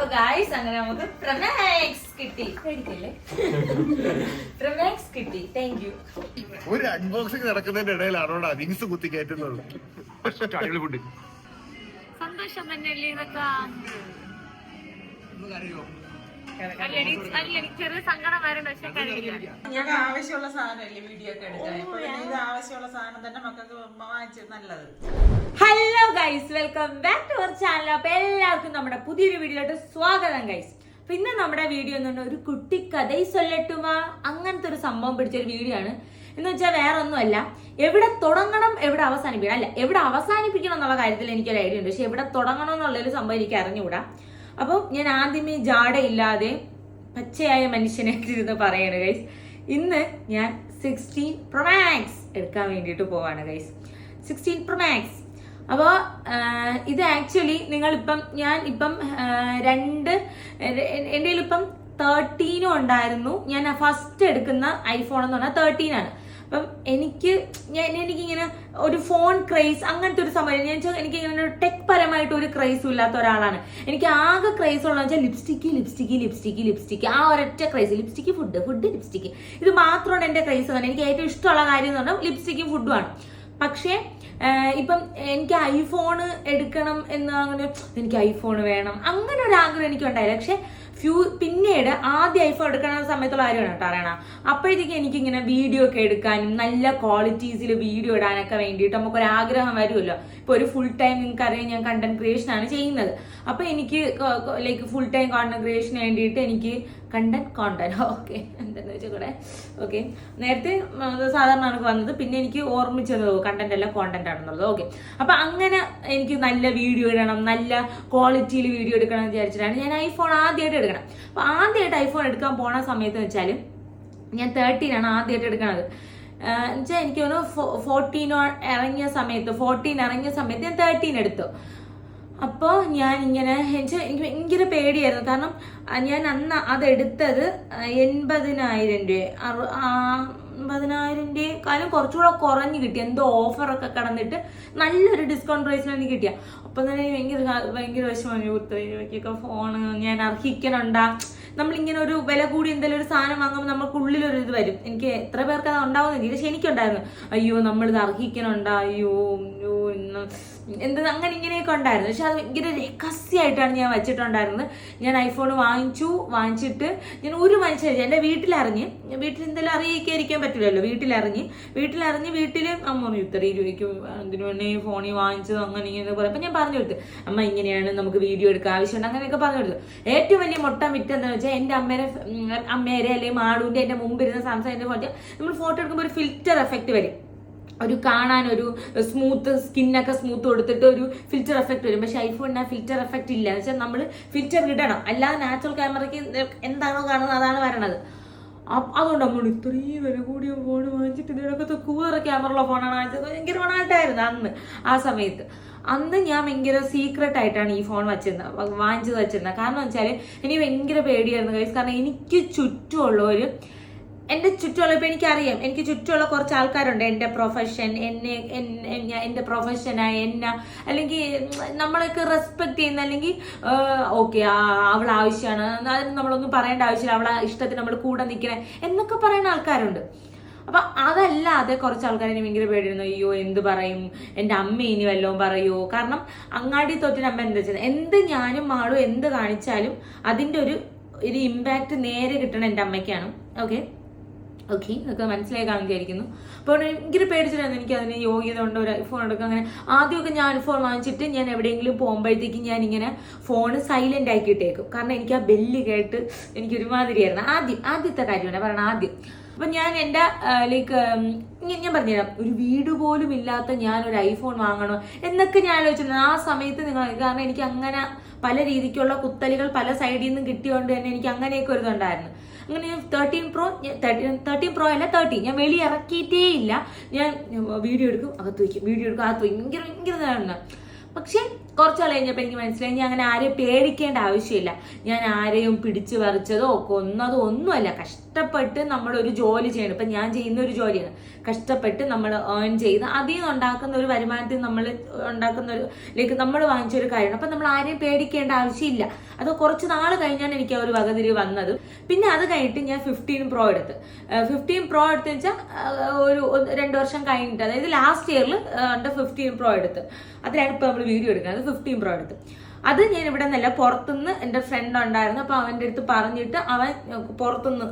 So guys അങ്ങനെ നമുക്ക് പ്രമാക്സ് കിട്ടി. പ്രമാക്സ് കിട്ടി. താങ്ക് യു ഒരു അൺബോക്സിംഗ് നടക്കുന്നതിന്റെ ഇടയിലാണോ വിങ്സ് കുത്തി കയറ്റുന്നത്? സന്തോഷം തന്നെയല്ലേ ഇതൊക്കെ. ഞങ്ങൾക്ക് ആവശ്യമുള്ള സാധനമല്ലേ വീഡിയോ ഒക്കെ എടുക്കാൻ? ഇത് ആവശ്യമുള്ള സാധനം തന്നെ മക്കൾക്ക് വാങ്ങിച്ചത് നല്ലത്. Hello guys welcome back to our channel അപ്പൊ എല്ലാവർക്കും നമ്മുടെ പുതിയൊരു വീഡിയോയിലോട്ട് സ്വാഗതം ഗൈസ് അപ്പൊ ഇന്ന് നമ്മുടെ വീഡിയോ എന്ന് പറഞ്ഞാൽ ഒരു കുട്ടി കഥ സൊല്ലട്ടുമാ. അങ്ങനത്തെ ഒരു സംഭവം പിടിച്ചൊരു വീഡിയോ ആണ്. എന്ന് വെച്ചാൽ വേറെ ഒന്നുമല്ല. എവിടെ തുടങ്ങണം എവിടെ അവസാനിപ്പിക്കണം. അല്ല എവിടെ അവസാനിപ്പിക്കണം എന്നുള്ള കാര്യത്തിൽ എനിക്കൊരു ഐഡിയ ഉണ്ട്. പക്ഷെ എവിടെ തുടങ്ങണം എന്നുള്ളൊരു സംഭവം എനിക്ക് അറിഞ്ഞുകൂടാ. അപ്പം ഞാൻ ആദ്യമേ ജാടയില്ലാതെ പച്ചയായ മനുഷ്യനെ ഇരുന്ന് പറയാണ് ഗൈസ് ഇന്ന് ഞാൻ സിക്സ്റ്റീൻ പ്രൊമാക്സ് എടുക്കാൻ വേണ്ടിയിട്ട് പോവാണ് ഗൈസ് സിക്സ്റ്റീൻ പ്രൊമാക്സ് അപ്പോൾ ഇത് ആക്ച്വലി നിങ്ങളിപ്പം ഞാൻ ഇപ്പം രണ്ട് എന്റെ ഇപ്പം തേർട്ടീനും ഉണ്ടായിരുന്നു. ഞാൻ ഫസ്റ്റ് എടുക്കുന്ന ഐഫോൺ എന്ന് പറഞ്ഞാൽ തേർട്ടീൻ ആണ്. അപ്പം എനിക്ക് ഞാൻ എനിക്കിങ്ങനെ ഒരു ഫോൺ ക്രൈസ് അങ്ങനത്തെ ഒരു സമയം ഞാൻ എനിക്ക് ഇങ്ങനെ ഒരു ടെക് പരമായിട്ട് ഒരു ക്രൈസും ഇല്ലാത്ത ഒരാളാണ്. എനിക്ക് ആകെ ക്രൈസ് ഉള്ളതെന്ന് വെച്ചാൽ ലിപ്സ്റ്റിക്ക് ലിപ്സ്റ്റിക്ക് ലിപ്സ്റ്റിക്ക് ലിപ്സ്റ്റിക്ക് ആ ഒരൊറ്റ ക്രൈസ് ലിപ്സ്റ്റിക്ക് ഫുഡ് ഫുഡ് ലിപ്സ്റ്റിക്ക് ഇത് മാത്രമാണ് എന്റെ ക്രൈസ് തന്നെ എനിക്ക് ഏറ്റവും ഇഷ്ടമുള്ള കാര്യം എന്ന് പറഞ്ഞാൽ ലിപ്സ്റ്റിക്കും ഫുഡുമാണ് പക്ഷേ ഇപ്പം എനിക്ക് ഐഫോൺ എടുക്കണം എന്ന് അങ്ങനെ എനിക്ക് ഐഫോൺ വേണം. അങ്ങനെ ഒരു ആഗ്രഹം എനിക്ക് ഉണ്ടായില്ല പക്ഷെ ഫ്യൂ പിന്നീട് ആദ്യ ഐഫോൺ എടുക്കുന്ന സമയത്തുള്ള കാര്യമാണ് കേട്ടോ അറിയണം. അപ്പോഴത്തേക്ക് എനിക്കിങ്ങനെ വീഡിയോ ഒക്കെ എടുക്കാനും നല്ല ക്വാളിറ്റീസിൽ വീഡിയോ ഇടാനൊക്കെ വേണ്ടിയിട്ട് നമുക്കൊരു ആഗ്രഹം വരുമല്ലോ. ഇപ്പോൾ ഒരു ഫുൾ ടൈം നിങ്ങൾക്ക് അറിയാം ഞാൻ കണ്ടന്റ് ക്രിയേഷൻ ആണ് ചെയ്യുന്നത്. അപ്പോൾ എനിക്ക് ലൈക്ക് ഫുൾ ടൈം കണ്ടന്റ് ക്രിയേഷന് വേണ്ടിയിട്ട് എനിക്ക് കണ്ടന്റ് കോണ്ടന്റ് ഓക്കെ എന്താണെന്ന് വെച്ചാൽ കൂടെ ഓക്കെ നേരത്തെ സാധാരണ എനിക്ക് വന്നത് പിന്നെ എനിക്ക് ഓർമ്മിച്ചത് കണ്ടന്റ് അല്ല കോണ്ടന്റ് ആണെന്നുള്ളത്. ഓക്കെ അപ്പൊ അങ്ങനെ എനിക്ക് നല്ല വീഡിയോ ഇടണം നല്ല ക്വാളിറ്റിയിൽ വീഡിയോ എടുക്കണം എന്ന് വിചാരിച്ചിട്ടാണ് ഞാൻ ഐഫോൺ ആദ്യമായിട്ട് എടുക്കണം. അപ്പൊ ആദ്യമായിട്ട് ഐഫോൺ എടുക്കാൻ പോണ സമയത്ത് വെച്ചാൽ ഞാൻ തേർട്ടീൻ ആണ് ആദ്യമായിട്ട് എടുക്കണത്. എന്നുവെച്ചാൽ എനിക്ക് തോന്നുന്നു ഫോർട്ടീനോ ഇറങ്ങിയ സമയത്ത് ഫോർട്ടീൻ ഇറങ്ങിയ സമയത്ത് ഞാൻ തേർട്ടീൻ എടുത്തു. അപ്പോൾ ഞാൻ ഇങ്ങനെ എന്നുവെച്ചാൽ എനിക്ക് ഭയങ്കര പേടിയായിരുന്നു. കാരണം ഞാൻ അന്ന് അതെടുത്തത് എൺപതിനായിരം രൂപ. അമ്പതിനായിരം രൂപയെക്കാളും കുറച്ചുകൂടെ കുറഞ്ഞ് കിട്ടി. എന്തോ ഓഫറൊക്കെ കടന്നിട്ട് നല്ലൊരു ഡിസ്കൗണ്ട് പ്രൈസിന് എനിക്ക് കിട്ടിയ. അപ്പം തന്നെ ഭയങ്കര ഭയങ്കര വിഷമം. ഇത്രയും രൂപയ്ക്കൊക്കെ ഫോണ് ഞാൻ അർഹിക്കണുണ്ടാ. നമ്മളിങ്ങനെ ഒരു വില കൂടി എന്തെങ്കിലും ഒരു സാധനം വാങ്ങുമ്പോൾ നമുക്ക് ഉള്ളിലൊരു ഇത് വരും. എനിക്ക് എത്ര പേർക്ക് അത് ഉണ്ടാവുന്നില്ല പക്ഷെ എനിക്കുണ്ടായിരുന്നു. അയ്യോ നമ്മളിത് അർഹിക്കണുണ്ടാ. അയ്യോ അയ്യോ എന്ത് അങ്ങനെ ഇങ്ങനെയൊക്കെ ഉണ്ടായിരുന്നു. പക്ഷെ അത് ഭയങ്കര രഹസ്യമായിട്ടാണ് ഞാൻ വെച്ചിട്ടുണ്ടായിരുന്നത്. ഞാൻ ഐഫോൺ വാങ്ങിച്ചു വാങ്ങിച്ചിട്ട് ഞാൻ ഒരു മനുഷ്യൻ എന്റെ വീട്ടിലറിഞ്ഞ് വീട്ടിൽ എന്തെങ്കിലും അറിയിക്കാതിരിക്കാൻ പറ്റില്ലല്ലോ. വീട്ടിലറിഞ്ഞ് വീട്ടിലറിഞ്ഞ് വീട്ടിൽ അമ്മ പറഞ്ഞു ഇത്ര രൂപയ്ക്ക് അതിന് വേണ്ടി ഫോണിൽ വാങ്ങിച്ചത് അങ്ങനെ ഇങ്ങനെ പോലെ അപ്പം ഞാൻ പറഞ്ഞു കൊടുത്തു അമ്മ ഇങ്ങനെയാണ് നമുക്ക് വീഡിയോ എടുക്കാൻ ആവശ്യമുണ്ട്. അങ്ങനെയൊക്കെ പറഞ്ഞു കൊടുത്തു. ഏറ്റവും വലിയ മുട്ട വിറ്റെന്താണെന്ന് വെച്ചാൽ എന്റെ അമ്മേരെ അമ്മേരെ അല്ലെങ്കിൽ മാളൂന്റെ എന്റെ മുമ്പിരുന്ന സംസാരിന്റെ ഫോട്ടോ. നമ്മൾ ഫോട്ടോ എടുക്കുമ്പോൾ ഒരു ഫിൽറ്റർ എഫക്റ്റ് വരും. ഒരു കാണാൻ ഒരു സ്മൂത്ത് സ്കിന്നൊക്കെ സ്മൂത്ത് കൊടുത്തിട്ട് ഒരു ഫിൽറ്റർ എഫക്റ്റ് വരും. പക്ഷെ ഐഫോണിന് ആ ഫിൽറ്റർ എഫക്റ്റ് ഇല്ല. എന്ന് വെച്ചാൽ നമ്മൾ ഫിൽറ്റർ ഇടണം. അല്ലാതെ നാച്ചുറൽ ക്യാമറയ്ക്ക് എന്താണോ കാണുന്നത് അതാണ് വരണത്. അതുകൊണ്ട് നമ്മൾ ഇത്രയും വില കൂടിയ ഫോൺ വാങ്ങിച്ചിട്ട് ഇതിനൊക്കെ കൂറ ക്യാമറയുള്ള ഫോണാണ് വാങ്ങിച്ചത്. ഭയങ്കര ഫോണായിട്ടായിരുന്നു അന്ന് ആ സമയത്ത്. അന്ന് ഞാൻ ഭയങ്കര സീക്രട്ട് ആയിട്ടാണ് ഈ ഫോൺ വെച്ചിരുന്നത് വാങ്ങിച്ചത് വെച്ചിരുന്നത് കാരണം വെച്ചാൽ എനിക്ക് ഭയങ്കര പേടിയായിരുന്നു. കാരണം എനിക്ക് ചുറ്റുമുള്ളവർ എന്റെ ചുറ്റുമുള്ള ഇപ്പം എനിക്കറിയാം എനിക്ക് ചുറ്റുമുള്ള കുറച്ച് ആൾക്കാരുണ്ട്. എന്റെ പ്രൊഫഷൻ എന്നെ എന്റെ പ്രൊഫഷനായ എന്നെ അല്ലെങ്കിൽ നമ്മളൊക്കെ റെസ്പെക്ട് ചെയ്യുന്ന അല്ലെങ്കിൽ ഓക്കെ അവൾ ആവശ്യമാണ്. അതിന് നമ്മളൊന്നും പറയേണ്ട ആവശ്യമില്ല. അവളെ ഇഷ്ടത്തിന് നമ്മൾ കൂടെ നിൽക്കണേ എന്നൊക്കെ പറയുന്ന ആൾക്കാരുണ്ട്. അപ്പൊ അതല്ലാതെ കുറച്ച് ആൾക്കാർ എനിക്ക് ഭയങ്കര പേടിയിരുന്നു അയ്യോ എന്ത് പറയും? എന്റെ അമ്മ ഇനി വല്ലതും പറയുമോ കാരണം അങ്ങാടി തൊട്ടിന് അമ്മ എന്താ ചെയ്യുന്നത്? എന്ത് ഞാനും മാളും എന്ത് കാണിച്ചാലും അതിന്റെ ഒരു ഒരു ഇമ്പാക്റ്റ് നേരെ കിട്ടണം എന്റെ അമ്മയ്ക്കാണ്. ഓക്കെ ഓക്കെ അതൊക്കെ മനസ്സിലായി കാണും വിചാരിക്കുന്നു അപ്പോൾ ഭയങ്കര പേടിച്ചിട്ടായിരുന്നു എനിക്ക് അതിന് യോഗ്യത ഉണ്ട് ഒരു ഐഫോൺ എടുക്കുക അങ്ങനെ ആദ്യമൊക്കെ ഞാൻ ഫോൺ വാങ്ങിച്ചിട്ട് ഞാൻ എവിടെയെങ്കിലും പോകുമ്പോഴത്തേക്കും ഞാൻ ഇങ്ങനെ ഫോൺ സൈലന്റ് ആക്കിയിട്ടേക്കും കാരണം എനിക്ക് ആ ബെല്ല് കേട്ട് എനിക്ക് ഒരുമാതിരിയായിരുന്നു. ആദ്യം ആദ്യത്തെ കാര്യമാണ് പറയണം ആദ്യം. അപ്പം ഞാൻ എന്റെ ലൈക്ക് ഞാൻ പറഞ്ഞുതരാം. ഒരു വീട് പോലും ഇല്ലാത്ത ഞാൻ ഒരു ഐഫോൺ വാങ്ങണോ എന്നൊക്കെ ഞാൻ ആലോചിച്ചിരുന്നു ആ സമയത്ത് നിങ്ങൾ കാരണം എനിക്ക് അങ്ങനെ പല രീതിക്കുള്ള കുത്തലുകൾ പല സൈഡിൽ നിന്നും കിട്ടിയോണ്ട് തന്നെ എനിക്ക് അങ്ങനെയൊക്കെ ഒരു ഇതുണ്ടായിരുന്നു. അങ്ങനെ ഞാൻ തേർട്ടീൻ പ്രോ തേർട്ടീൻ പ്രോ അല്ല തേർട്ടീൻ ഞാൻ വെളി ഇറക്കിയിട്ടേ ഇല്ല ഞാൻ വീഡിയോ എടുക്കും അകത്ത് വയ്ക്കും. വീഡിയോ എടുക്കും അകത്ത് വയ്ക്കും. ഭയങ്കര ഭയങ്കര ഇതാണ് പക്ഷെ കുറച്ച് കഴിഞ്ഞപ്പോൾ എനിക്ക് മനസ്സിലായി ഞാൻ അങ്ങനെ ആരെയും പേടിക്കേണ്ട ആവശ്യമില്ല. ഞാൻ ആരെയും പിടിച്ചു പറിച്ചതോ കൊന്നതോ ഒന്നുമല്ല. കഷ്ടപ്പെട്ട് നമ്മളൊരു ജോലി ചെയ്യണം. ഇപ്പം ഞാൻ ചെയ്യുന്ന ഒരു ജോലിയാണ്. കഷ്ടപ്പെട്ട് നമ്മൾ ഏൺ ചെയ്ത് അതിൽ നിന്ന് ഉണ്ടാക്കുന്ന ഒരു വരുമാനത്തിൽ നമ്മൾ ഉണ്ടാക്കുന്ന ഒരു ലൈക്ക് നമ്മൾ വാങ്ങിച്ച ഒരു കാര്യമാണ്. അപ്പം നമ്മൾ ആരെയും പേടിക്കേണ്ട ആവശ്യമില്ല. അത് കുറച്ച് നാൾ കഴിഞ്ഞാണ് എനിക്ക് ആ ഒരു വകതിരി വന്നത്. പിന്നെ അത് കഴിഞ്ഞിട്ട് ഞാൻ ഫിഫ്റ്റീൻ പ്രോ എടുത്ത്. ഫിഫ്റ്റീൻ പ്രോ എടുത്ത് വെച്ചാൽ ഒരു രണ്ട് വർഷം കഴിഞ്ഞിട്ട് അതായത് ലാസ്റ്റ് ഇയറിൽ എന്റെ ഫിഫ്റ്റീൻ പ്രോ എടുത്ത്. അതിലാണ് ഇപ്പോൾ നമ്മൾ വീഡിയോ എടുക്കുന്നത്. ഫിഫ്റ്റീൻ പ്രോ എടുത്ത്. അത് ഞാൻ ഇവിടെ നിന്നല്ല പുറത്തുനിന്ന് എന്റെ ഫ്രണ്ട് ഉണ്ടായിരുന്നു. അപ്പോൾ അവന്റെ അടുത്ത് പറഞ്ഞിട്ട് അവൻ പുറത്തുനിന്ന്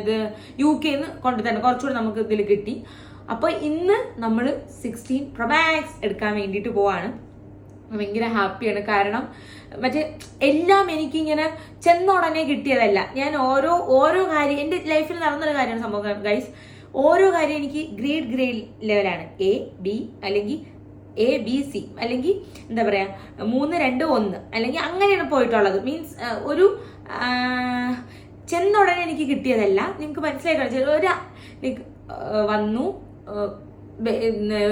ഇത് യു കെന്ന് നിന്ന് തന്നെ കുറച്ചുകൂടി നമുക്ക് ഇതിൽ കിട്ടി. അപ്പോൾ ഇന്ന് നമ്മൾ സിക്സ്റ്റീൻ പ്രൊമാക്സ് എടുക്കാൻ വേണ്ടിയിട്ട് പോവാണ്. ഭയങ്കര ഹാപ്പിയാണ്. കാരണം മറ്റേ എല്ലാം എനിക്കിങ്ങനെ ചെന്ന ഉടനെ കിട്ടിയതല്ല. ഞാൻ ഓരോ ഓരോ കാര്യം എന്റെ ലൈഫിൽ നടന്നൊരു കാര്യമാണ് സംഭവം ഗൈസ് ഓരോ കാര്യം എനിക്ക് ഗ്രേഡ് ഗ്രേഡ് ലെവലാണ്. എ ബി അല്ലെങ്കിൽ എ ബി സി അല്ലെങ്കിൽ എന്താ പറയുക മൂന്ന് രണ്ട് ഒന്ന്. അല്ലെങ്കിൽ അങ്ങനെയാണ് പോയിട്ടുള്ളത്. മീൻസ് ഒരു ചെന്നുടനെ എനിക്ക് കിട്ടിയതല്ല. നിങ്ങൾക്ക് മനസ്സിലായി കാണിച്ചത് ഒരു വന്നു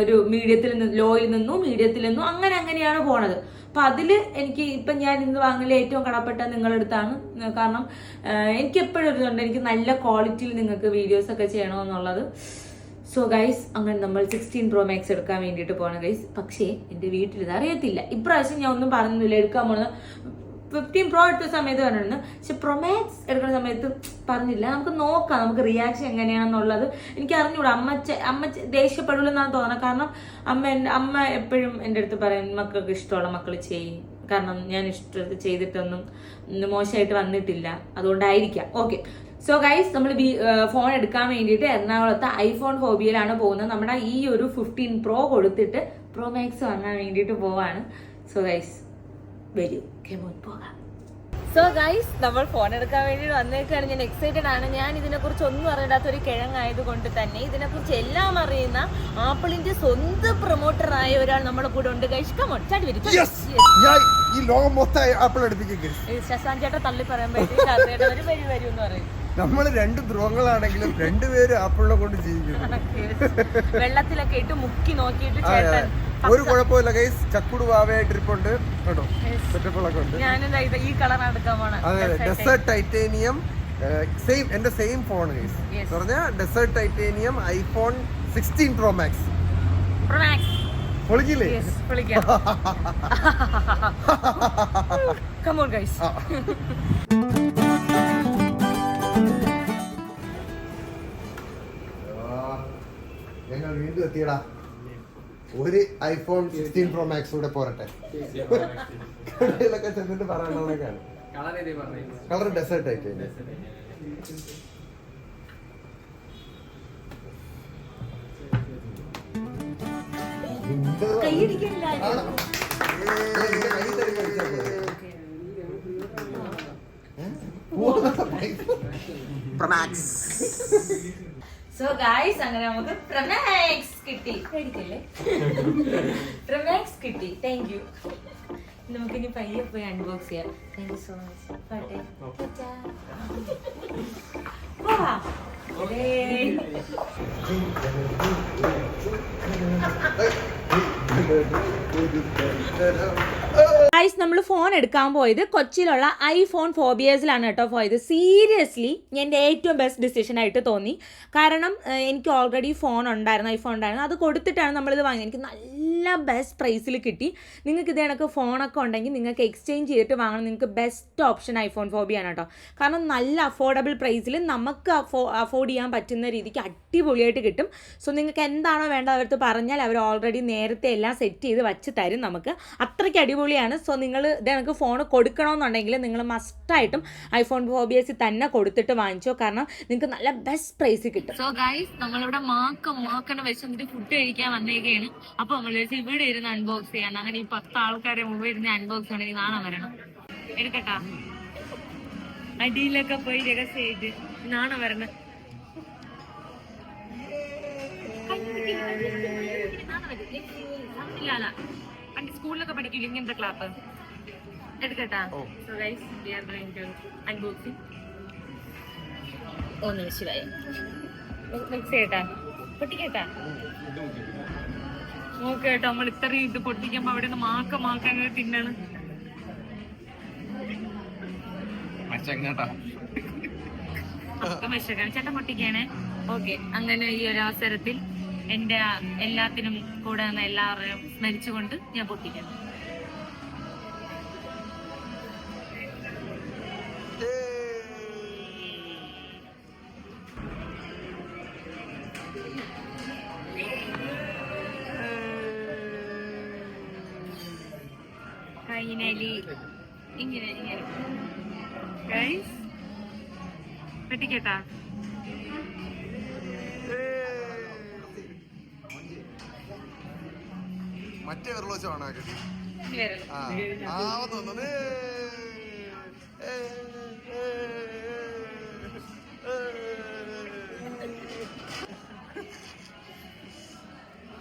ഒരു മീഡിയത്തിൽ നിന്ന് ലോയിൽ നിന്നു മീഡിയത്തിൽ നിന്നു അങ്ങനെ അങ്ങനെയാണ് പോണത്. അപ്പൊ അതിൽ എനിക്ക് ഇപ്പൊ ഞാൻ ഇന്ന് വാങ്ങൽ ഏറ്റവും കടപ്പെട്ട നിങ്ങളുടെ അടുത്താണ് കാരണം എനിക്ക് എപ്പോഴും ഒരു എനിക്ക് നല്ല ക്വാളിറ്റിയിൽ നിങ്ങൾക്ക് വീഡിയോസ് ഒക്കെ ചെയ്യണമെന്നുള്ളത്. സോ ഗൈസ് അങ്ങനെ നമ്മൾ സിക്സ്റ്റീൻ പ്രോ മാക്സ് എടുക്കാൻ വേണ്ടിയിട്ട് പോകണം ഗൈസ് പക്ഷേ എന്റെ വീട്ടിൽ ഇത് അറിയത്തില്ല. ഇപ്രാവശ്യം ഞാൻ ഒന്നും പറഞ്ഞില്ല എടുക്കാൻ പോകുന്നത് ഫിഫ്റ്റീൻ പ്രോ എടുത്ത സമയത്ത് പറഞ്ഞിരുന്നു. പക്ഷെ പ്രൊമാക്സ് എടുക്കുന്ന സമയത്ത് പറഞ്ഞില്ല. നമുക്ക് നോക്കാം നമുക്ക് റിയാക്ഷൻ എങ്ങനെയാണെന്നുള്ളത്. എനിക്ക് അറിഞ്ഞൂടാ അമ്മച്ച അമ്മ ദേഷ്യപ്പെടില്ലെന്നാണ് തോന്നുന്നത്. കാരണം അമ്മ എന്റെ അമ്മ എപ്പോഴും എന്റെ അടുത്ത് പറയും മക്കൾക്ക് ഇഷ്ടമുള്ള മക്കൾ ചെയ്യും. കാരണം ഞാൻ ഇഷ്ടത്തിൽ ചെയ്തിട്ടൊന്നും മോശമായിട്ട് വന്നിട്ടില്ല. അതുകൊണ്ടായിരിക്കാം. ഓക്കെ സോ ഗൈസ് നമ്മൾ ഫോൺ എടുക്കാൻ വേണ്ടിയിട്ട് എറണാകുളത്ത് ഐഫോൺ ഹോബിയിലാണ് പോകുന്നത്. നമ്മുടെ ഈ ഒരു ഫിഫ്റ്റീൻ പ്രോ കൊടുത്തിട്ട് പ്രോ മാക്സ് വാങ്ങാൻ വേണ്ടിയിട്ട് പോവാണ്. സോ ഗൈസ് വരൂ. കെമോൻ പോകാം. സോ ഗൈസ് നമ്മൾ ഫോൺ എടുക്കാൻ വേണ്ടി വന്നേക്കാണ്. ഞാൻ എക്സൈറ്റഡ് ആണ്. ഞാൻ ഇതിനെക്കുറിച്ച് ഒന്നും അറിയാത്ത ഒരു കിഴങ്ങായത് കൊണ്ട് തന്നെ ഇതിനെക്കുറിച്ച് എല്ലാം അറിയുന്ന ആപ്പിളിന്റെ സ്വന്തം പ്രൊമോട്ടറായ ഒരാൾ നമ്മുടെ കൂടെ ഉണ്ട്. ഗൈസ് കമോൺ ചാടി വരും! ഞാൻ ഈ ലോകം മൊത്തം ആപ്പിൾ എടുപ്പിക്കും ശശാന്ത് ചേട്ടാ തള്ളി പറയാൻ പറ്റി. വരും വരും എന്ന് പറയും. നമ്മൾ രണ്ട് ധ്രുവങ്ങളാണെങ്കിലും രണ്ടുപേരും ആപ്പിളിനെ കൊണ്ട് ജീവിക്കുന്നു. വെള്ളത്തിലൊക്കെ ഇട്ട് മുക്കി നോക്കിയിട്ട്. ചേട്ടൻ ഒരു കുഴപ്പമില്ല ഗൈസ് ചക്കുട് വാവയായിട്ട് ഇരിപ്പുണ്ട് കേട്ടോ സെറ്റപ്പുകളൊക്കെ ഉണ്ട്. ഈ കളർ എടുക്കാൻ പോണ. അതെ ഡെസേർട്ട് ടൈറ്റേനിയം സെയിം എന്റെ സെയിം ഫോൺ ഗൈസ്. പറഞ്ഞ desert titanium iPhone sixteen pro max പൊളിക്കില്ലേ? പൊളിക്കാം. കമോൺ ഗൈസ് എത്തിയടാ ഒരു ഐഫോൺ സിക്സ്റ്റീൻ പ്രോ മാക്സ് കൂടെ പോരട്ടെ. കടയിലൊക്കെ ചെന്നിട്ട് പറയണതൊക്കെയാണ് കളർ ഡെസേർട്ട് ആയിട്ട് കൈയടിക്കണില്ല സോ ഗായ്സ് അങ്ങനെ നമുക്ക് പ്രമാക്സ് കിട്ടി. പേടിക്കല്ലേ? പ്രമാക്സ് കിട്ടി. താങ്ക് യു നമുക്ക് ഇനി പയ്യെ പോയി അൺബോക്സ് ചെയ്യാം. താങ്ക് യു സോ മച്ച് പാട്ടെ. ഗൈസ് നമ്മൾ ഫോൺ എടുക്കാൻ പോയത് കൊച്ചിയിലുള്ള ഐഫോൺ ഫോബിയേഴ്സിലാണ് കേട്ടോ പോയത്. സീരിയസ്ലി എന്റെ ഏറ്റവും ബെസ്റ്റ് ഡിസിഷൻ ആയിട്ട് തോന്നി. കാരണം എനിക്ക് ഓൾറെഡി ഫോൺ ഉണ്ടായിരുന്നു ഐഫോൺ ഉണ്ടായിരുന്നു. അത് കൊടുത്തിട്ടാണ് നമ്മളിത് വാങ്ങിയത്. എനിക്ക് നല്ല ബെസ്റ്റ് പ്രൈസിൽ കിട്ടി. നിങ്ങൾക്ക് ഇത് കണക്ക് ഫോണൊക്കെ ഉണ്ടെങ്കിൽ നിങ്ങൾക്ക് എക്സ്ചേഞ്ച് ചെയ്തിട്ട് വാങ്ങണം. നിങ്ങൾക്ക് ബെസ്റ്റ് ഓപ്ഷൻ ഐഫോൺ ഫോബിയാണ് കേട്ടോ. കാരണം നല്ല അഫോർഡബിൾ പ്രൈസിൽ നമുക്ക് അഫോ അഫോർഡ് ചെയ്യാൻ പറ്റുന്ന രീതിക്ക് അടിപൊളിയായിട്ട് കിട്ടും. സോ നിങ്ങൾക്ക് എന്താണോ വേണ്ടത് അവരടുത്ത് പറഞ്ഞാൽ അവർ ഓൾറെഡി നേരത്തെ എല്ലാം സെറ്റ് ചെയ്ത് വച്ച് തരും നമുക്ക്. അത്രയ്ക്ക് അടിപൊളിയാണ്. സോ നിങ്ങൾ ഇത് എനിക്ക് ഫോൺ കൊടുക്കണമെന്നുണ്ടെങ്കിൽ നിങ്ങൾ മസ്റ്റായിട്ടും ഐഫോൺ ഫോബിയസി തന്നെ കൊടുത്തിട്ട് വാങ്ങിച്ചോ. കാരണം നിങ്ങൾക്ക് നല്ല ബെസ്റ്റ് പ്രൈസ് കിട്ടും. സോ ഗൈസ് നമ്മളിവിടെ മാക്ക മാക്കണ വിശന്നിട്ട് ഫുഡ് കഴിക്കാൻ വന്നേക്കാണ്. അപ്പൊ നമ്മൾ ഇവിടെ ഇരുന്ന് അൺബോക്സ് ചെയ്യാൻ അങ്ങനെ ഈ പത്ത് ആൾക്കാരെ മുമ്പ് ഇരുന്ന് അൺബോക്സ് ആണെങ്കിൽ നാളെ വരണം. എടുക്കട്ടാ. അടിയിലൊക്കെ പോയി രഹസ്യമായിട്ട് നാണ വരണം. പണ്ട് സ്കൂളിലൊക്കെ പഠിക്കില്ല? ഇങ്ങനത്തെ clap എടുക്കട്ടാ. So guys we are going to unboxing ഒന്ന് ശിവായ മിക്സ് ചെയ്യട്ടാ പൊട്ടിക്കേട്ടാ. നോക്ക് കേട്ടോ നമ്മൾ ഇത്രയും ഇത് പൊട്ടിക്കുമ്പോ അവിടെ നിന്ന് മാക്ക മാക്ക അങ്ങനെ തിന്നാണ്. ചേട്ടൻ പൊട്ടിക്കാണ് ഓക്കെ അങ്ങനെ ഈ ഒരു അവസരത്തിൽ എന്റെ എല്ലാത്തിനും കൂടെ നിന്ന് എല്ലാവരെയും സ്മരിച്ചുകൊണ്ട് ഞാൻ പൊട്ടിക്കണം വിരൽ ആ ആവുന്നു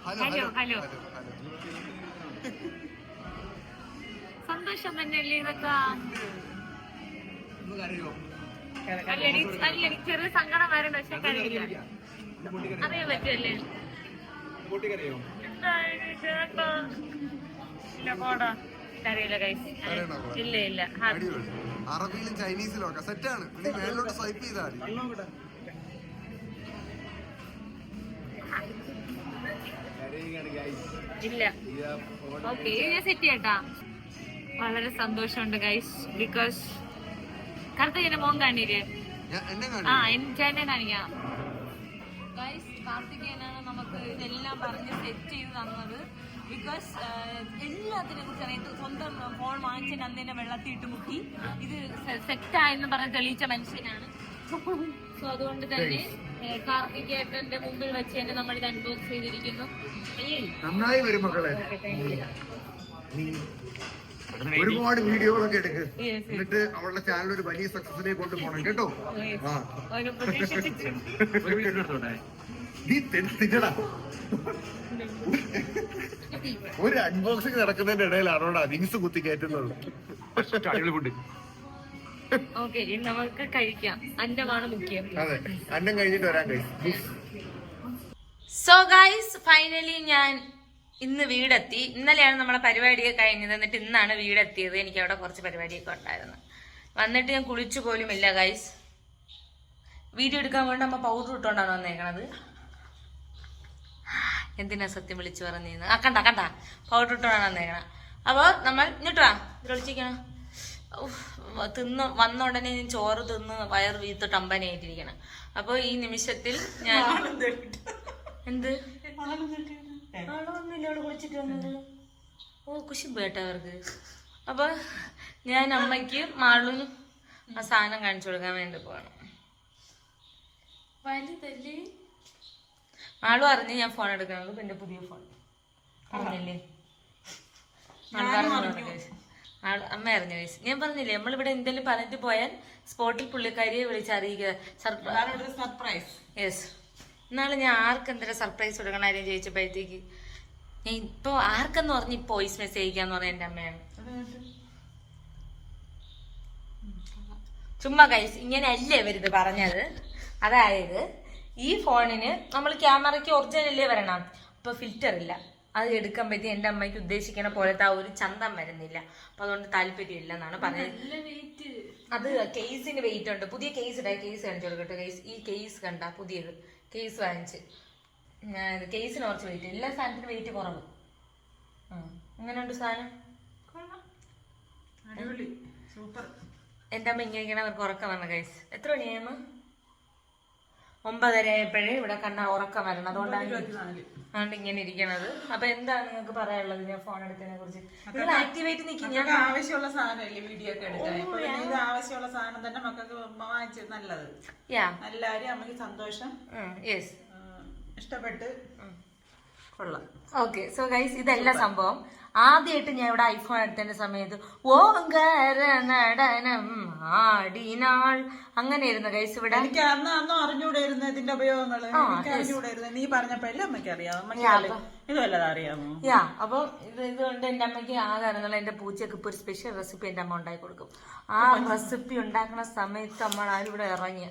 ഹലോ, ഹലോ. സന്തോഷം തന്നെയല്ലേ ഇതൊക്കെ? അല്ലടി ചെറിയ സങ്കടം വരണ്ട പക്ഷെ കഴിയില്ല അറിയാൻ പറ്റുമല്ലേ? എന്താ ചേട്ടാ? ഇല്ല പോടാ. അറിയില്ല അറിയണോ? ഇല്ല ഇല്ല. അറബിയിലും ചൈനീസിലും ഒക്കെ സെറ്റാണ്. നീ മേളിലോട്ട് സ്വൈപ്പ് ചെയ്താൽ ഇല്ല. ഓക്കെ ഞാൻ സെറ്റ് ചെയ്യട്ടാ. വളരെ സന്തോഷമുണ്ട് ഗൈസ് ബിക്കോസ് കറുത്ത ഇങ്ങനെ മോൻ കാണില്ലേ? ആ ചേട്ടനെ കാണിക്കാം. ഗൈസ് കാർത്തികേനാണ് നമുക്ക് ഇതെല്ലാം പറഞ്ഞ് സെറ്റ് ചെയ്ത് തന്നത്. ബിക്കോസ് എല്ലാത്തിനെ കുറിച്ച് അറിയാം. സ്വന്തം ഫോൺ വാങ്ങിച്ച അന്ന് തന്നെ വെള്ളത്തിയിട്ട് മുക്കി. ഇത് സെറ്റായെന്ന് പറഞ്ഞ് തെളിയിച്ച മനുഷ്യനാണ് സോ അതുകൊണ്ട് തന്നെ കാർത്തികേട്ടന്റെ മുമ്പിൽ വെച്ച് തന്നെ നമ്മൾ ഇത് അൺബോക്സ് ചെയ്തിരിക്കുന്നു. അയ്യേ നന്നായി വരും മക്കളെ. ഒരുപാട് വീഡിയോകളൊക്കെ എടുക്ക്. എന്നിട്ട് അവളുടെ ചാനൽ ഒരു വലിയ സക്സസിലേക്ക് കൊണ്ടുപോകണം കേട്ടോ? ആ. ഒരു പ്രതീക്ഷിച്ചു നീ തിന്നടാ. ഒരു അൺബോക്സിംഗ് നടക്കുന്നതിന്റെ ഇടയിൽ ഇടയിലാണോടാ വിങ്സ് കുത്തി കയറ്റുന്നത്? ഓക്കെ നമുക്ക് കഴിക്കാം. അന്നമാണ് മുഖ്യം. അതെ അന്നം കഴിഞ്ഞിട്ട് വരാൻ കഴിയും സോ ഗൈസ് ഫൈനലി ഞാൻ ഇന്ന് വീടെത്തി. ഇന്നലെയാണ് നമ്മളെ പരിപാടിയൊക്കെ കഴിഞ്ഞത്. എന്നിട്ട് ഇന്നാണ് വീടെത്തിയത്. എനിക്ക് അവിടെ കുറച്ച് പരിപാടിയൊക്കെ ഉണ്ടായിരുന്നു. വന്നിട്ട് ഞാൻ കുളിച്ചു പോലും ഇല്ല ഗൈസ് വീഡിയോ എടുക്കാൻ വേണ്ടി നമ്മൾ പൗഡർ ഇട്ടുകൊണ്ടാണ് വന്നേക്കണത്. എന്തിനാ സത്യം വിളിച്ചു പറഞ്ഞിരുന്നു ആ കണ്ട കണ്ട. പൗഡർ ഇട്ടോണ്ടാണ് വന്നേക്കണം അപ്പോൾ നമ്മൾ ഇത് വിളിച്ചിരിക്കണം തിന്ന് വന്ന ഉടനെ ഞാൻ ചോറ് തിന്ന് വയർ വീത്തിട്ട് അമ്പനായിട്ടിരിക്കണം അപ്പോൾ ഈ നിമിഷത്തിൽ ഞാൻ എന്ത്? കുളിച്ചിട്ട് ഓ കുശി കേട്ടോ അവർക്ക്. അപ്പൊ ഞാൻ അമ്മയ്ക്ക് മാളിനും ആ സാധനം കാണിച്ചു കൊടുക്കാൻ വേണ്ടി പോകണം വലുതല്ലേ. മാളു അറിഞ്ഞ് ഞാൻ ഫോൺ എടുക്കുന്നത്. എന്റെ പുതിയ ഫോൺ അറിഞ്ഞില്ലേ. ആൾ അമ്മ അറിഞ്ഞു വയസ്സ് ഞാൻ പറഞ്ഞില്ലേ നമ്മളിവിടെ എന്തെങ്കിലും പറഞ്ഞിട്ട് പോയാൽ സ്പോട്ടിൽ പുള്ളിക്കാരിയെ വിളിച്ച് അറിയിക്കുക സർപ്രൈസ് യെസ് ഇന്നാൾ ഞാൻ ആർക്കെന്തെങ്കിലും സർപ്രൈസ് കൊടുക്കണ കാര്യം ചോദിച്ചപ്പോഴത്തേക്ക് ഞാൻ ഇപ്പൊ ആർക്കെന്ന് പറഞ്ഞ് ഇപ്പൊ വോയിസ് മെസ്സേജ് അയക്കാന്ന് പറഞ്ഞ എന്റെ അമ്മയാണ്. ചുമ്മാ കൈസ് ഇങ്ങനെയല്ലേ ഇവരിത് പറഞ്ഞത്? അതായത് ഈ ഫോണിന് നമ്മൾ ക്യാമറയ്ക്ക് ഒറിജിനലല്ലേ വരണം? അപ്പൊ ഫിൽറ്റർ ഇല്ല. അത് എടുക്കുമ്പോഴത്തേ എന്റെ അമ്മയ്ക്ക് ഉദ്ദേശിക്കണ പോലത്തെ ആ ഒരു ചന്തം വരുന്നില്ല. അപ്പൊ അതുകൊണ്ട് താല്പര്യം ഇല്ലെന്നാണ് പറഞ്ഞത്. അത് കേസിന് വെയിറ്റ് ഉണ്ട്. പുതിയ കേസ് ഇടാ. കേസ് കാണിച്ചു കൊടുക്കട്ടെ കേസ് ഈ കേസ് കണ്ട പുതിയത്. കേസ് വാങ്ങിച്ച്. കേസിന് കുറച്ച് വെയിറ്റ് എല്ലാ സാധനത്തിനും വെയിറ്റ് കുറവ്. എങ്ങനെയുണ്ട് സാധനം? സൂപ്പർ. എന്റെ അമ്മ ഇങ്ങനെ അവർക്ക് ഉറക്കം വന്ന കേസ് എത്ര മണിയായമ്മ ഒമ്പതര ആയപ്പോഴേ ഇവിടെ കണ്ണ ഉറക്കം വരണം. അതുകൊണ്ടാണ് അതുകൊണ്ട് ഇങ്ങനെ ഇരിക്കണത്. അപ്പൊ എന്താണ് നിങ്ങൾക്ക് പറയാനുള്ളത് ഞാൻ ഫോൺ എടുത്തതിനെ കുറിച്ച്? നിങ്ങൾ ആക്ടിവേറ്റ് നിൽക്കും ഞാൻ ആവശ്യമുള്ള സാധനമല്ലേ വീഡിയോ ഒക്കെ എടുക്കാൻ? ആവശ്യമുള്ള സാധനം തന്നെ മക്കൾക്ക് വാങ്ങിച്ചത് നല്ലത്. എല്ലാരും അമ്മയ്ക്ക് സന്തോഷം. യെസ് ഇഷ്ടപ്പെട്ട്. ഓക്കെ സോ ഗൈസ് ഇതല്ല സംഭവം. ആദ്യമായിട്ട് ഞാൻ ഇവിടെ ഐഫോൺ എടുത്തതിന്റെ സമയത്ത് ഓങ്കര നടനം ആടിനാൾ. അങ്ങനെയായിരുന്നു ഗൈസ് ഇവിടെ. എനിക്ക് അന്ന് അന്നും അറിഞ്ഞൂടായിരുന്നു ഇതിന്റെ ഉപയോഗങ്ങൾ. അറിഞ്ഞൂടായിരുന്നു. നീ അമ്മയ്ക്ക് അറിയാം. അമ്മയ്ക്ക് ഇത് വല്ലതും അറിയാമോ? യാ അപ്പം ഇത് ഇതുകൊണ്ട് എന്റെ അമ്മയ്ക്ക് ആ കാരണങ്ങൾ എന്റെ പൂച്ചയ്ക്ക് ഇപ്പൊ ഒരു സ്പെഷ്യൽ റെസിപ്പി എന്റെ അമ്മ ഉണ്ടാക്കി കൊടുക്കും. ആ റെസിപ്പി ഉണ്ടാക്കുന്ന സമയത്ത് നമ്മൾ ആരും ഇവിടെ ഇറങ്ങി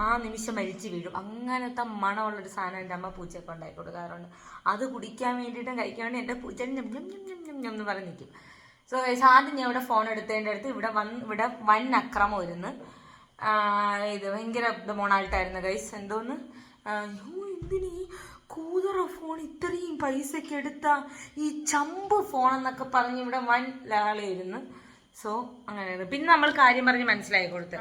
ആ നിമിഷം മരിച്ചു വീഴും. അങ്ങനത്തെ മണമുള്ളൊരു സാധനം എന്റെ അമ്മ പൂച്ചയ്ക്ക് ഉണ്ടാക്കി കൊടുക്കാറുണ്ട്. അത് കുടിക്കാൻ വേണ്ടിയിട്ടും കഴിക്കാൻ വേണ്ടി എന്റെ പൂച്ച ഞം ഞം ഞം ഞം ഞം എന്ന് പറഞ്ഞ് നിൽക്കും സോ ആദ്യം ഞാൻ ഇവിടെ ഫോൺ എടുത്തതിന്റെ അടുത്ത് ഇവിടെ വന്ന് ഇവിടെ വൻ അക്രമം ഇരുന്ന് ഇത് ഭയങ്കര ഇത് മോണായിട്ടായിരുന്നു ഗൈസ് എന്തോന്ന്? എന്തിനി കൂതറ ഫോൺ ഇത്രയും പൈസക്ക് എടുത്ത ഈ ചമ്പ് ഫോൺ എന്നൊക്കെ പറഞ്ഞ് ഇവിടെ വൻ ലാളായിരുന്നു സോ അങ്ങനെയാണ്. പിന്നെ നമ്മൾ കാര്യം പറഞ്ഞ് മനസ്സിലാക്കി കൊടുത്ത്.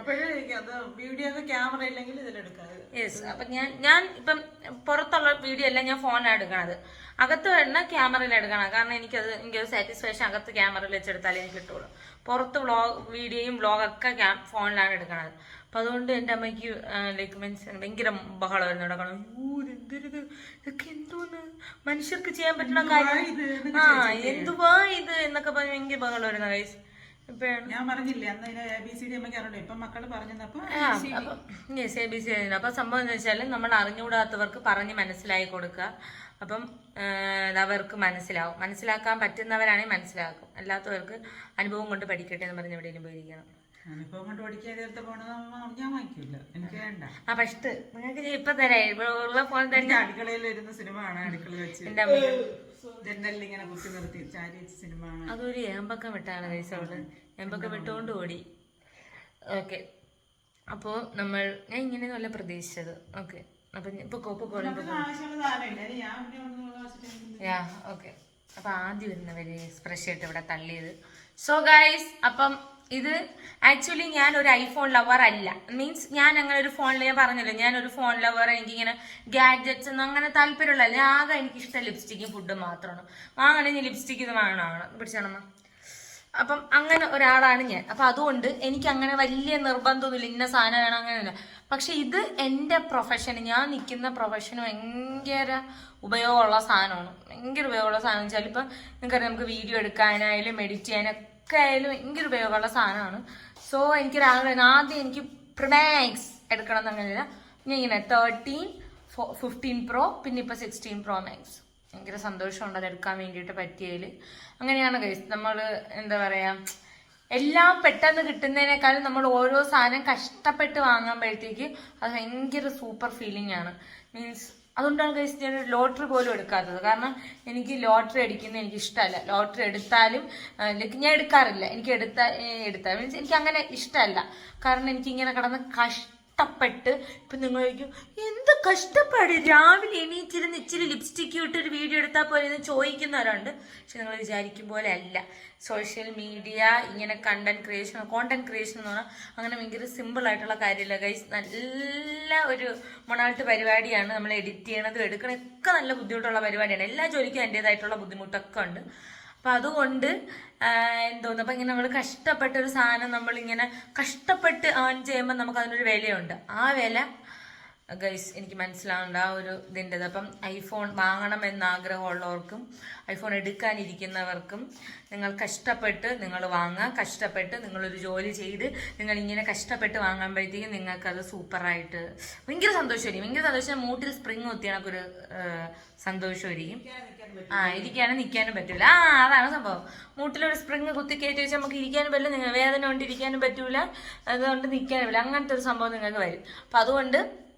യെസ് അപ്പൊ ഞാൻ ഞാൻ ഇപ്പം പുറത്തുള്ള വീഡിയോ അല്ല ഞാൻ ഫോണിലാണ് എടുക്കണത്. അകത്ത് വരുന്ന ക്യാമറയിൽ എടുക്കണം. കാരണം എനിക്കത് എനിക്കൊരു സാറ്റിസ്ഫാക്ഷൻ അകത്ത് ക്യാമറയിൽ വെച്ചെടുത്താലേ എനിക്ക് കിട്ടുള്ളൂ. പുറത്ത് വ്ളോഗ് വീഡിയോയും വ്ളോഗൊക്കെ ക്യാ ഫോണിലാണ് എടുക്കണത്. അപ്പൊ അതുകൊണ്ട് എന്റെ അമ്മയ്ക്ക് ലൈക്ക് മീൻസ് ഭയങ്കര ബഹളമായിരുന്നു നടക്കണം എന്തൊരിത് ഇതൊക്കെ എന്തോന്ന്? മനുഷ്യർക്ക് ചെയ്യാൻ പറ്റുന്ന കാര്യം? ആ എന്തുവാ ഇത്? എന്നൊക്കെ പറഞ്ഞ് ഭയങ്കര ബഹളമായിരുന്നു കൈസ് ഞാൻ പറഞ്ഞില്ലേ അന്ന് ഇതിന് എ ബി സി ഡി അമ്മയ്ക്ക് അറിയണ്ടോ ഇപ്പൊ മക്കൾ പറഞ്ഞപ്പോ യെസ് എ ബി സി അപ്പം സംഭവം എന്ന് വെച്ചാൽ നമ്മൾ അറിഞ്ഞുകൂടാത്തവർക്ക് പറഞ്ഞ് മനസ്സിലായി കൊടുക്കുക. അപ്പം അവർക്ക് മനസ്സിലാവും. മനസ്സിലാക്കാൻ പറ്റുന്നവരാണെങ്കിൽ മനസ്സിലാക്കും. അല്ലാത്തവർക്ക് അനുഭവം കൊണ്ട് പഠിക്കട്ടെ എന്ന് പറഞ്ഞ് എവിടെയെങ്കിലും പോയിരിക്കണം. അനുഭവം കൊണ്ട് പഠിക്കാതെ പോണത് ഞാൻ വാങ്ങിക്കില്ല. എനിക്ക് വേണ്ട. ആ ഫസ്റ്റ് നിങ്ങൾക്ക് ഇപ്പൊ തരാം. ഉള്ള ഫോൺ തന്നെ അടുക്കളയിൽ വരുന്ന സിനിമ ആണ് അടുക്കള വെച്ച്. ജനലിൽ ഇങ്ങനെ കുത്തി നിർത്തി. ചാരി വെച്ച സിനിമ ആണ്. അതൊരു ഏമ്പക്കം വിട്ടാണ് കൈസ അവൾ ഏമ്പക്കം വിട്ടുകൊണ്ട് ഓടി. ഓക്കെ. അപ്പോൾ നമ്മൾ ഞാൻ ഇങ്ങനെയൊന്നുമല്ല പ്രതീക്ഷിച്ചത്. ഓക്കെ. അപ്പം ഇപ്പൊ കോപ്പ് യാ ഓക്കെ. അപ്പൊ ആദ്യം വരുന്നവര് സ്പ്രഷ് ആയിട്ട് ഇവിടെ തള്ളിയത്. സോ ഗൈസ് അപ്പം ഇത് ആക്ച്വലി ഞാൻ ഒരു ഐഫോൺ ലവർ അല്ല. മീൻസ് ഞാൻ അങ്ങനെ ഒരു ഫോണിൽ ഞാൻ പറഞ്ഞല്ലോ ഞാൻ ഒരു ഫോൺ ലവർ എനിക്കിങ്ങനെ ഗാഡ്ജറ്റ്സ് ഒന്നും അങ്ങനെ താല്പര്യമുള്ള ഞാൻ ആകെ എനിക്ക് ഇഷ്ടം ലിപ്സ്റ്റിക്കും ഫുഡും മാത്രമാണ്. വാങ്ങണേ ഞാൻ ലിപ്സ്റ്റിക്ക് ഇത് വാങ്ങണമാണ് പിടിച്ചാണമ്മ അപ്പം അങ്ങനെ ഒരാളാണ് ഞാൻ. അപ്പം അതുകൊണ്ട് എനിക്ക് അങ്ങനെ വലിയ നിർബന്ധമൊന്നുമില്ല. ഇന്ന സാധനം വേണം അങ്ങനെയല്ല പക്ഷെ ഇത് എന്റെ പ്രൊഫഷൻ ഞാൻ നിൽക്കുന്ന പ്രൊഫഷന് ഭയങ്കര ഉപയോഗമുള്ള സാധനമാണ്. ഭയങ്കര ഉപയോഗമുള്ള സാധനം. വെച്ചാൽ ഇപ്പം നിങ്ങൾക്കറിയാം നമുക്ക് വീഡിയോ എടുക്കാനായാലും എഡിറ്റ് ചെയ്യാനൊക്കെ ആയാലും ഭയങ്കര ഉപയോഗമുള്ള സാധനമാണ്. സോ എനിക്ക് രാവിലെ ആദ്യം എനിക്ക് പ്രിമാക്സ് എടുക്കണം എന്നങ്ങനെ ഞാൻ ഇങ്ങനെ തേർട്ടീൻ ഫിഫ്റ്റീൻ പ്രോ പിന്നെ ഇപ്പൊ സിക്സ്റ്റീൻ പ്രോ മാക്സ് ഭയങ്കര സന്തോഷമുണ്ട് അത് എടുക്കാൻ വേണ്ടിയിട്ട് പറ്റിയതിൽ അങ്ങനെയാണ് ഗൈസ് നമ്മൾ എന്താ പറയാ എല്ലാം പെട്ടെന്ന് കിട്ടുന്നതിനേക്കാളും നമ്മൾ ഓരോ സാധനം കഷ്ടപ്പെട്ട് വാങ്ങുമ്പോഴത്തേക്ക് അത് ഭയങ്കര സൂപ്പർ ഫീലിംഗ് ആണ്. മീൻസ് അതുകൊണ്ടാണ് ഗൈസ് ഞാൻ ലോട്ടറി പോലും എടുക്കാത്തത്. കാരണം എനിക്ക് ലോട്ടറി അടിക്കുന്നത് എനിക്ക് ഇഷ്ടമല്ല ലോട്ടറി എടുത്താലും ഞാൻ എടുക്കാറില്ല. എനിക്ക് എടുത്ത എടുത്താൽ മീൻസ് എനിക്ക് അങ്ങനെ ഇഷ്ടമല്ല. കാരണം എനിക്ക് ഇങ്ങനെ കിടന്ന് കഷ്ടപ്പെട്ട് ഇപ്പൊ നിങ്ങൾ എന്ത് കഷ്ടപ്പാട്? രാവിലെ എണീച്ചിരുന്ന് ഇച്ചിരി ലിപ്സ്റ്റിക്ക് ഇട്ട് ഒരു വീഡിയോ എടുത്താൽ പോലെ എന്ന് ചോദിക്കുന്നവരുണ്ട്. പക്ഷെ നിങ്ങൾ വിചാരിക്കും പോലെ അല്ല. സോഷ്യൽ മീഡിയ ഇങ്ങനെ കണ്ടന്റ് ക്രിയേഷൻ കോണ്ടന്റ് ക്രിയേഷൻ എന്ന് പറഞ്ഞാൽ അങ്ങനെ ഭയങ്കര സിമ്പിൾ ആയിട്ടുള്ള കാര്യമില്ല. ഗൈസ് നല്ല ഒരു മൊണാൾട്ട് പരിപാടിയാണ് നമ്മൾ എഡിറ്റ് ചെയ്യണതും എടുക്കണതൊക്കെ നല്ല ബുദ്ധിമുട്ടുള്ള പരിപാടിയാണ്. എല്ലാ ജോലിക്കും അതിന്റെതായിട്ടുള്ള ബുദ്ധിമുട്ടൊക്കെ ഉണ്ട്. അപ്പൊ അതുകൊണ്ട് എന്തോന്നു അപ്പൊ ഇങ്ങനെ നമ്മൾ കഷ്ടപ്പെട്ട ഒരു സാധനം നമ്മളിങ്ങനെ കഷ്ടപ്പെട്ട് ഏൺ ചെയ്യുമ്പോൾ നമുക്ക് അതിനൊരു വിലയുണ്ട്. ആ വില ഗൈസ് എനിക്ക് മനസ്സിലാവേണ്ട ആ ഒരു ഇതിന്റെത്. അപ്പം ഐഫോൺ വാങ്ങണം എന്ന ആഗ്രഹമുള്ളവർക്കും ഐഫോൺ എടുക്കാനിരിക്കുന്നവർക്കും നിങ്ങൾ കഷ്ടപ്പെട്ട് നിങ്ങൾ വാങ്ങുക കഷ്ടപ്പെട്ട് നിങ്ങളൊരു ജോലി ചെയ്ത് നിങ്ങൾ ഇങ്ങനെ കഷ്ടപ്പെട്ട് വാങ്ങുമ്പോഴത്തേക്കും നിങ്ങൾക്കത് സൂപ്പറായിട്ട് ഭയങ്കര സന്തോഷമായിരിക്കും. ഭയങ്കര സന്തോഷം. മൂട്ടിൽ സ്പ്രിങ് ഒത്തി കണക്കൊരു സന്തോഷമായിരിക്കും. ആ ഇരിക്കാനും നിൽക്കാനും പറ്റൂല. ആ അതാണ് സംഭവം. മൂട്ടിലൊരു സ്പ്രിങ് കുത്തി കയറ്റി വെച്ചാൽ നമുക്ക് ഇരിക്കാനും പറ്റില്ല നിങ്ങൾ വേദന കൊണ്ട് ഇരിക്കാനും പറ്റൂല. അതുകൊണ്ട് നിൽക്കാനും പറ്റില്ല. അങ്ങനത്തെ ഒരു സംഭവം നിങ്ങൾക്ക് വരും. അപ്പം അതുകൊണ്ട്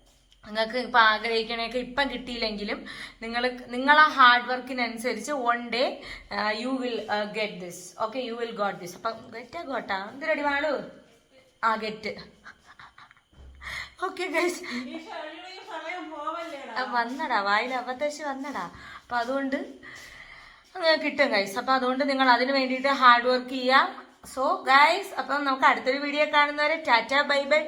നിങ്ങൾക്ക് ഇപ്പം ആഗ്രഹിക്കണേക്ക് ഇപ്പം കിട്ടിയില്ലെങ്കിലും നിങ്ങൾ നിങ്ങളെ hard വർക്കിനനുസരിച്ച് one day you will get this okay you will got this അപ്പം ഗെറ്റ് ഗോട്ടാ എന്തിനടി വാളു ആ ഗെറ്റ് ഓക്കെ ഗൈസ് വന്നടാ. വായിൽ അബദ്ധശി വന്നടാ. അപ്പൊ അതുകൊണ്ട് കിട്ടും ഗൈസ് അപ്പൊ അതുകൊണ്ട് നിങ്ങൾ അതിന് വേണ്ടിയിട്ട് ഹാർഡ് വർക്ക് ചെയ്യാം. സോ ഗൈസ് അപ്പം നമുക്ക് അടുത്തൊരു വീഡിയോ കാണുന്നവരെ ടാറ്റ ബൈ ബൈ.